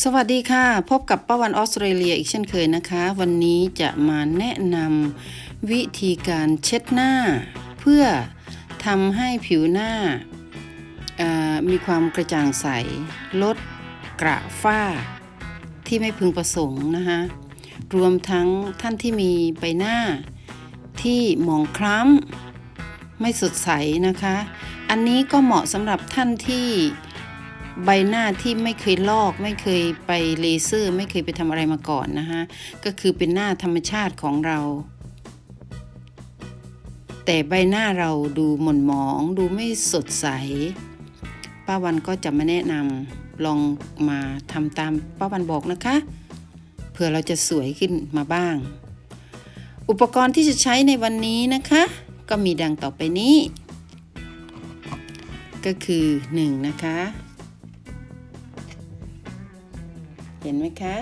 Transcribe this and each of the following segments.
สวัสดีค่ะ พบกับป้าวันออสเตรเลียอีกเช่นเคยนะคะ วันนี้จะมาแนะนำวิธีการเช็ดหน้า เพื่อทำให้ผิวหน้ามีความกระจ่างใส ลดกระฝ้า ที่ไม่พึงประสงค์นะคะรวมทั้งท่านที่มีใบหน้าที่หมองคล้ำไม่สดใสนะคะ อันนี้ก็เหมาะสำหรับท่านที่ ใบหน้าที่ไม่เคยลอก ไม่เคยไปเลเซอร์ ไม่เคยไปทำอะไรมาก่อนนะคะก็คือเป็นหน้าธรรมชาติของเรา แต่ใบหน้าเราดูหม่นหมองดูไม่สดใส ป้าวันก็จะมาแนะนำลองมาทำตามป้าวันบอกนะคะเผื่อเราจะสวยขึ้นมาบ้าง อุปกรณ์ที่จะใช้ในวันนี้นะคะ ก็มีดังต่อไปนี้ ก็คือ 1 นะคะ เห็นไหมคะ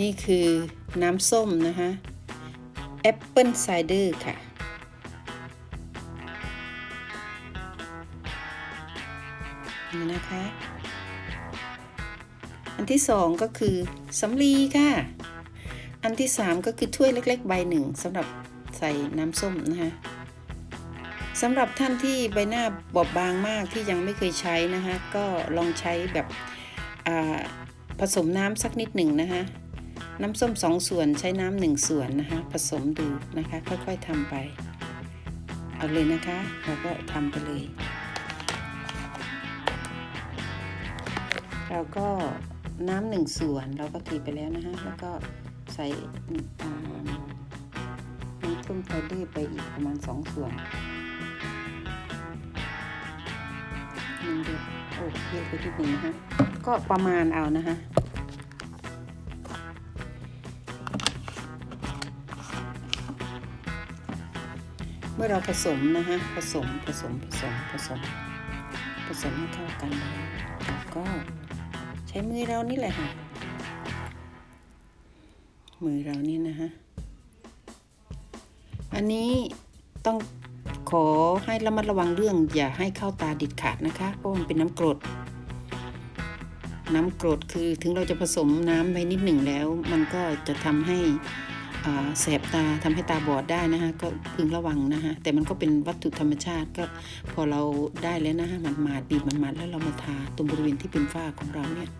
นี่คือน้ำส้มนะคะแอปเปิลไซเดอร์ค่ะ นี่นะคะ อันที่สองก็คือสำลีค่ะ อันที่สามก็คือถ้วยเล็ก ๆ ใบหนึ่งสำหรับใส่น้ำส้มนะคะสำหรับท่านที่ใบหน้าบอบบางมากที่ยังไม่เคยใช้นะคะ ก็ลองใช้แบบอ่า ผสมน้ำสักนิดหนึ่งนะคะน้ำส้มสองส่วนใช้น้ำหนึ่งส่วนนะคะ ผสมดูนะคะ ค่อยๆทำไป เอาเลยนะคะเราก็ทำไปเลย เราก็น้ำหนึ่งส่วนเราก็ตีไปแล้วนะคะ แล้วก็ใส่น้ำส้มไพเดอร์ไปอีกประมาณสองส่วนหนึ่งเดียวโอ้เยอะไปทีหนึ่งนะคะ ก็ประมาณเอานะคะเมื่อเราผสมนะคะผสมผสมผสมผสม ผสมให้เข้ากันแล้วก็ใช้มือเรานี่แหละค่ะ มือเรานี่นะคะอันนี้ต้องขอให้ระมัดระวังเรื่องอย่าให้เข้าตาดิดขาดนะคะเพราะมันเป็นน้ำกรด น้ำกรดคือถึงเราจะผสมน้ำไปนิดหนึ่งแล้ว มันก็จะทำให้แสบตาทำให้ตาบอดได้นะคะก็พึงระวังนะคะแต่มันก็เป็นวัตถุธรรมชาติก็พอเราได้แล้วนะคะมันมาดบีบมันมาดแล้วเรามาทาตรงบริเวณที่เป็นฝ้าของเราเนี่ย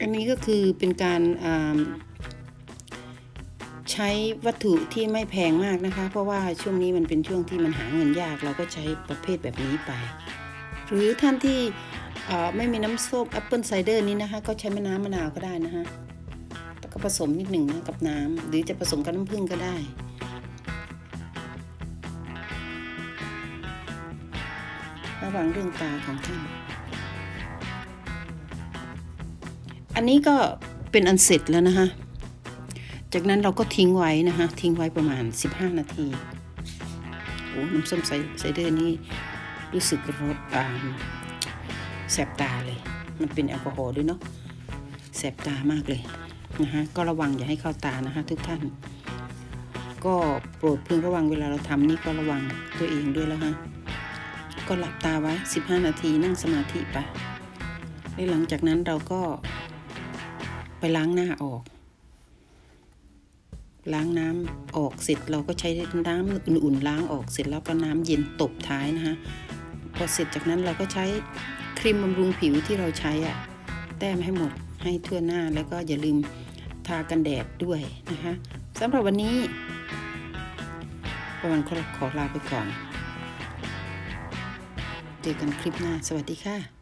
อันนี้ก็คือเป็นการใช้วัตถุที่ไม่แพงมากนะคะ เพราะว่าช่วงนี้มันเป็นช่วงที่มันหาเงินยาก เราก็ใช้ประเภทแบบนี้ไป หรือท่านที่ไม่มีน้ำส้มแอปเปิลไซเดอร์นี้นะคะ ก็ใช้ม่น้ำมะนาวก็ได้นะคะแล้วก็ผสมนิดหนึ่งนะกับน้ำหรือจะผสมกับน้ำผึ้งก็ได้ระวังเรื่องตาของท่าน อันนี้ก็เป็นอันเสร็จแล้วนะคะ จากนั้นเราก็ทิ้งไว้นะคะ ทิ้งไว้ประมาณ 15 นาทีโอ้น้ำส้มไซเดอร์นี่รู้สึกรสแสบตาเลย มันเป็นแอลกอฮอล์ด้วยเนาะแสบตามากเลยนะคะก็ระวังอย่าให้เข้าตานะคะทุกท่าน ก็โปรดพึงระวังเวลาเราทำนี่ก็ระวังตัวเองด้วยแล้วฮะก็หลับตาไว้ 15 นาทีนั่งสมาธิไปแล้วหลังจากนั้นเราก็ ไปล้างหน้าออก ล้างน้ำออกเสร็จเราก็ใช้น้ำอุ่นๆล้างออกเสร็จแล้วก็น้ำเย็นตบท้ายนะคะพอเสร็จจากนั้นเราก็ใช้ครีมบำรุงผิวที่เราใช้อะแต้มให้หมดให้ทั่วหน้าแล้วก็อย่าลืมทากันแดดด้วยนะคะสำหรับวันนี้ประวันขอขอลาไปก่อน เจอกันคลิปหน้า สวัสดีค่ะ